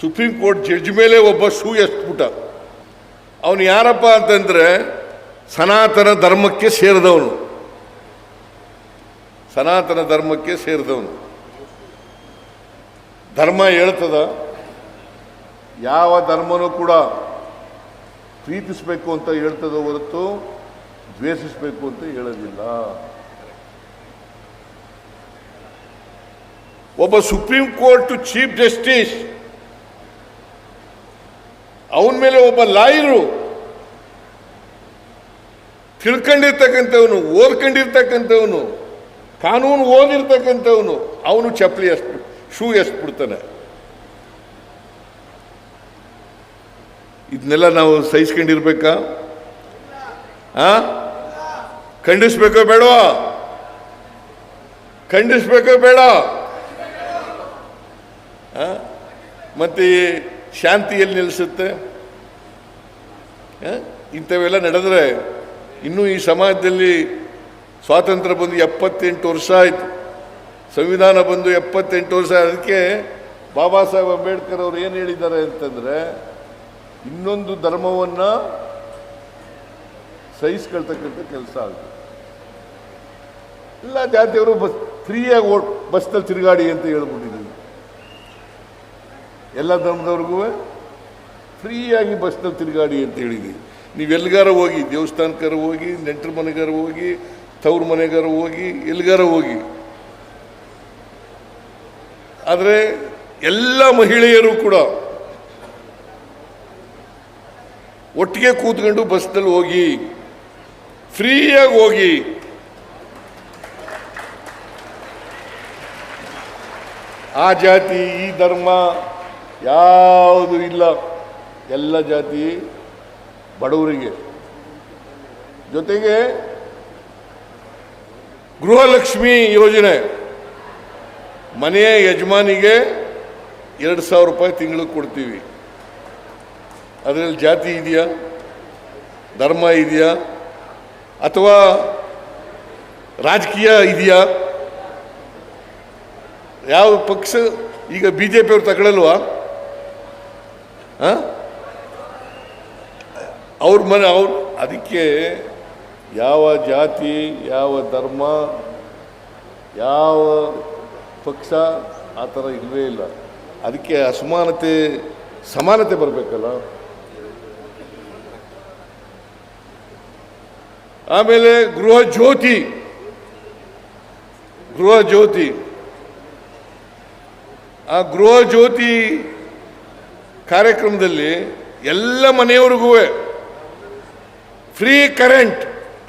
Supreme court judge ಮೇಲೆ ಒಬ್ಬ shoe ಎಸ್ಬಿಟ್ಟ. ಅವನು ಯಾರಪ್ಪ ಅಂತಂದ್ರೆ ಸನಾತನ ಧರ್ಮಕ್ಕೆ ಸೇರಿದವನು. ಸನಾತನ ಧರ್ಮಕ್ಕೆ ಸೇರಿದವನು. ಧರ್ಮ ಹೇಳ್ತದ? ಯಾವ ಧರ್ಮನೂ ಕೂಡ ಪ್ರೀತಿಸಬೇಕು ಅಂತ ಹೇಳ್ತದ ಹೊರತು ದ್ವೇಷಿಸಬೇಕು ಅಂತ ಹೇಳೋದಿಲ್ಲ. ಒಬ್ಬ ಸುಪ್ರೀಂ ಕೋರ್ಟ್ ಚೀಫ್ ಜಸ್ಟಿಸ್, ಅವನ ಮೇಲೆ ಒಬ್ಬ ಲಾಯರು ತಿಳ್ಕೊಂಡಿರ್ತಕ್ಕಂಥವನು, ಓದ್ಕೊಂಡಿರ್ತಕ್ಕಂಥವನು, ಕಾನೂನು ಓದಿರ್ತಕ್ಕಂಥವನು, ಅವನು ಚಪ್ಪಲಿ ಎಷ್ಟು ಶೂ ಎಷ್ಟು ಬಿಡ್ತಾನೆ ಇದನ್ನೆಲ್ಲ ನಾವು ಸಹಿಸ್ಕೊಂಡಿರ್ಬೇಕಾ? ಆ? ಖಂಡಿಸ್ಬೇಕೋ ಬೇಡವಾ? ಖಂಡಿಸ್ಬೇಕೋ ಬೇಡ ಆ? ಮತ್ತೆ ಶಾಂತಿಯಲ್ಲಿ ನಿಲ್ಲಿಸುತ್ತೆ. ಇಂಥವೆಲ್ಲ ನಡೆದ್ರೆ ಇನ್ನೂ ಈ ಸಮಾಜದಲ್ಲಿ ಸ್ವಾತಂತ್ರ್ಯ ಬಂದು ಎಪ್ಪತ್ತೆಂಟು ವರ್ಷ ಆಯಿತು. ಸಂವಿಧಾನ ಬಂದು ಎಪ್ಪತ್ತೆಂಟು ವರ್ಷ ಅದಕ್ಕೆ ಬಾಬಾ ಸಾಹೇಬ್ ಅಂಬೇಡ್ಕರ್ ಅವರು ಏನು ಹೇಳಿದ್ದಾರೆ ಅಂತಂದ್ರೆ, ಇನ್ನೊಂದು ಧರ್ಮವನ್ನ ಸಹಿಸ್ಕೊಳ್ತಕ್ಕಂಥ ಕೆಲಸ ಆಗುತ್ತೆ ಎಲ್ಲ ಜಾತಿಯವರು ಬಸ್ ಫ್ರೀಯಾಗಿ ಓಟ್ ಬಸ್ನಲ್ಲಿ ತಿರುಗಾಡಿ ಅಂತ ಹೇಳ್ಬಿಟ್ಟಿದ್ದೀವಿ ಎಲ್ಲ ಧರ್ಮದವ್ರಿಗೂ ಫ್ರೀಯಾಗಿ ಬಸ್ನಲ್ಲಿ ತಿರುಗಾಡಿ ಅಂತ ಹೇಳಿದ್ವಿ. ನೀವು ಎಲ್ಲಿಗಾರ ಹೋಗಿ, ದೇವಸ್ಥಾನಕ್ಕಾರ ಹೋಗಿ, ನೆಂಟರ ಮನೆಗಾರ ಹೋಗಿ, ತವ್ರ ಮನೆಗಾರ ಹೋಗಿ, ಎಲ್ಲಿಗಾರ ಹೋಗಿ. ಆದರೆ ಎಲ್ಲ ಮಹಿಳೆಯರು ಕೂಡ ಒಟ್ಟಿಗೆ ಕೂತ್ಕೊಂಡು ಬಸ್ನಲ್ಲಿ ಹೋಗಿ, ಫ್ರೀಯಾಗಿ ಹೋಗಿ. ಆ ಜಾತಿ, ಈ ಧರ್ಮ ಯಾವುದು ಇಲ್ಲ. ಎಲ್ಲ ಜಾತಿ ಬಡವರಿಗೆ. ಜೊತೆಗೆ ಗೃಹಲಕ್ಷ್ಮಿ ಯೋಜನೆ. ಮನೆಯ ಯಜಮಾನಿಗೆ ಎರಡು ಸಾವಿರ ರೂಪಾಯಿ ತಿಂಗಳಿಗೆ ಕೊಡ್ತೀವಿ. ಅದರಲ್ಲಿ ಜಾತಿ ಇದೆಯಾ? ಧರ್ಮ ಇದೆಯಾ? ಅಥವಾ ರಾಜಕೀಯ ಇದೆಯಾ? ಯಾವ ಪಕ್ಷ ಈಗ ಬಿ ಜೆ ಪಿಯವ್ರು ತಗೊಳ್ಳಲ್ವಾ ಅವ್ರ ಮನೆ, ಅವ್ರು ಅದಕ್ಕೆ ಯಾವ ಜಾತಿ, ಯಾವ ಧರ್ಮ, ಯಾವ ಪಕ್ಷ ಆ ಥರ ಇಲ್ಲವೇ ಇಲ್ಲ. ಅದಕ್ಕೆ ಅಸಮಾನತೆ, ಸಮಾನತೆ ಬರಬೇಕಲ್ಲ. ಆಮೇಲೆ ಗೃಹ ಜ್ಯೋತಿ. ಗೃಹ ಜ್ಯೋತಿ. ಆ ಗೃಹ ಜ್ಯೋತಿ ಕಾರ್ಯಕ್ರಮದಲ್ಲಿ ಎಲ್ಲ ಮನೆಯವ್ರಿಗೂ ಫ್ರೀ ಕರೆಂಟ್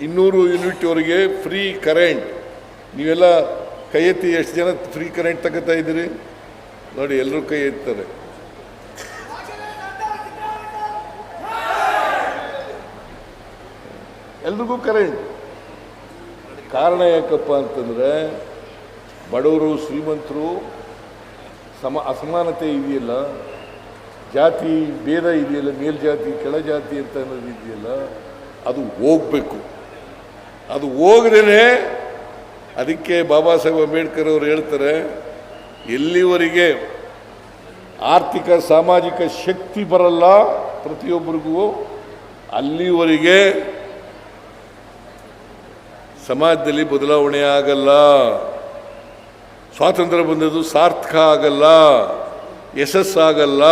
ಇನ್ನೂರು ಯೂನಿಟ್ವರೆಗೆ ಫ್ರೀ ಕರೆಂಟ್ ನೀವೆಲ್ಲ ಕೈ ಎತ್ತಿ ಎಷ್ಟು ಜನ ಫ್ರೀ ಕರೆಂಟ್ ತಗೋತಾ ಇದ್ದೀರಿ? ನೋಡಿ, ಎಲ್ಲರೂ ಕೈ ಎತ್ತಾರೆ. ಎಲ್ರಿಗೂ ಕರೆಂಟ್ ಕಾರಣ ಯಾಕಪ್ಪ ಅಂತಂದರೆ ಬಡವರು ಶ್ರೀಮಂತರು ಸಮ ಅಸಮಾನತೆ ಇದೆಯಲ್ಲ. ಜಾತಿ ಭೇದ ಇದೆಯಲ್ಲ ಮೇಲ್ಜಾತಿ ಕೆಳಜಾತಿ ಅಂತ ಅನ್ನೋದು ಇದೆಯಲ್ಲ, ಅದು ಹೋಗ್ಬೇಕು. ಅದು ಹೋಗದೇನೆ ಅದಕ್ಕೆ ಬಾಬಾ ಸಾಹೇಬ್ ಅಂಬೇಡ್ಕರ್ ಅವರು ಹೇಳ್ತಾರೆ, ಎಲ್ಲಿವರೆಗೆ ಆರ್ಥಿಕ, ಸಾಮಾಜಿಕ ಶಕ್ತಿ ಬರಲ್ಲ ಪ್ರತಿಯೊಬ್ಬರಿಗೂ, ಅಲ್ಲಿವರೆಗೆ ಸಮಾಜದಲ್ಲಿ ಬದಲಾವಣೆ ಆಗಲ್ಲ. ಸ್ವಾತಂತ್ರ್ಯ ಬಂದದ್ದು ಸಾರ್ಥಕ ಆಗಲ್ಲ ಯಶಸ್ಸಾಗಲ್ಲ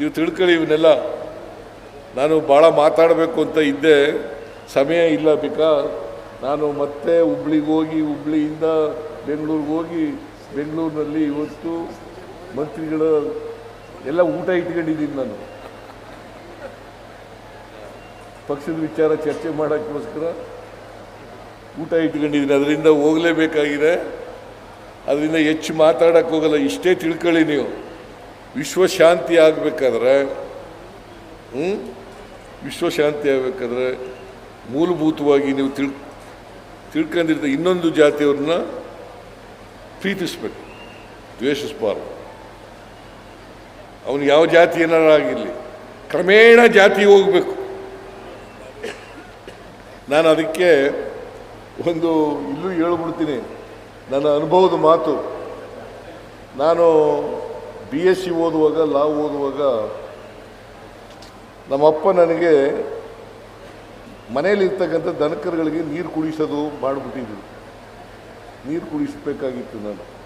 ನೀವು ತಿಳ್ಕೊಳ್ಳಿ ಇವನ್ನೆಲ್ಲ. ನಾನು ಭಾಳ ಮಾತಾಡಬೇಕು ಅಂತ ಇದ್ದೆ. ಸಮಯ ಇಲ್ಲ ಬೇಕಾ ನಾನು ಮತ್ತೆ ಹುಬ್ಳಿಗೆ ಹೋಗಿ, ಹುಬ್ಳಿಯಿಂದ ಬೆಂಗಳೂರಿಗೆ ಹೋಗಿ, ಬೆಂಗಳೂರಿನಲ್ಲಿ ಇವತ್ತು ಮಂತ್ರಿಗಳ ಎಲ್ಲ ಊಟ ಇಟ್ಕೊಂಡಿದ್ದೀನಿ ನಾನು. ಪಕ್ಷದ ವಿಚಾರ ಚರ್ಚೆ ಮಾಡೋಕ್ಕೋಸ್ಕರ ಊಟ ಇಟ್ಕೊಂಡಿದ್ದೀನಿ. ಅದರಿಂದ ಹೋಗಲೇಬೇಕಾಗಿದೆ. ಅದರಿಂದ ಹೆಚ್ಚು ಮಾತಾಡೋಕ್ಕೋಗಲ್ಲ. ಇಷ್ಟೇ ತಿಳ್ಕೊಳ್ಳಿ ನೀವು. ವಿಶ್ವಶಾಂತಿ ಆಗಬೇಕಾದ್ರೆ ವಿಶ್ವಶಾಂತಿ ಆಗಬೇಕಾದ್ರೆ ಮೂಲಭೂತವಾಗಿ ನೀವು ತಿಳ್ ತಿಳ್ಕೊಂಡಿರ್ತ ಇನ್ನೊಂದು ಜಾತಿಯವ್ರನ್ನ ಪ್ರೀತಿಸ್ಬೇಕು. ದ್ವೇಷಿಸಬಾರ್ದು. ಅವನು ಯಾವ ಜಾತಿ ಏನಾರ ಆಗಿರಲಿ, ಕ್ರಮೇಣ ಜಾತಿ ಹೋಗಬೇಕು. ನಾನು ಅದಕ್ಕೆ ಒಂದು ಇಲ್ಲೂ ಹೇಳ್ಬಿಡ್ತೀನಿ. ನನ್ನ ಅನುಭವದ ಮಾತು. ನಾನು ಬಿ ಎಸ್ ಸಿ ಓದುವಾಗ ಲಾ ಓದುವಾಗ ನಮ್ಮಪ್ಪ ನನಗೆ ಮನೆಯಲ್ಲಿರ್ತಕ್ಕಂಥ ದನಕರುಗಳಿಗೆ ನೀರು ಕುಡಿಸೋದು ಮಾಡಿಬಿಟ್ಟಿದ್ರು. ನೀರು ಕುಡಿಸಬೇಕಾಗಿತ್ತು ನಾನು.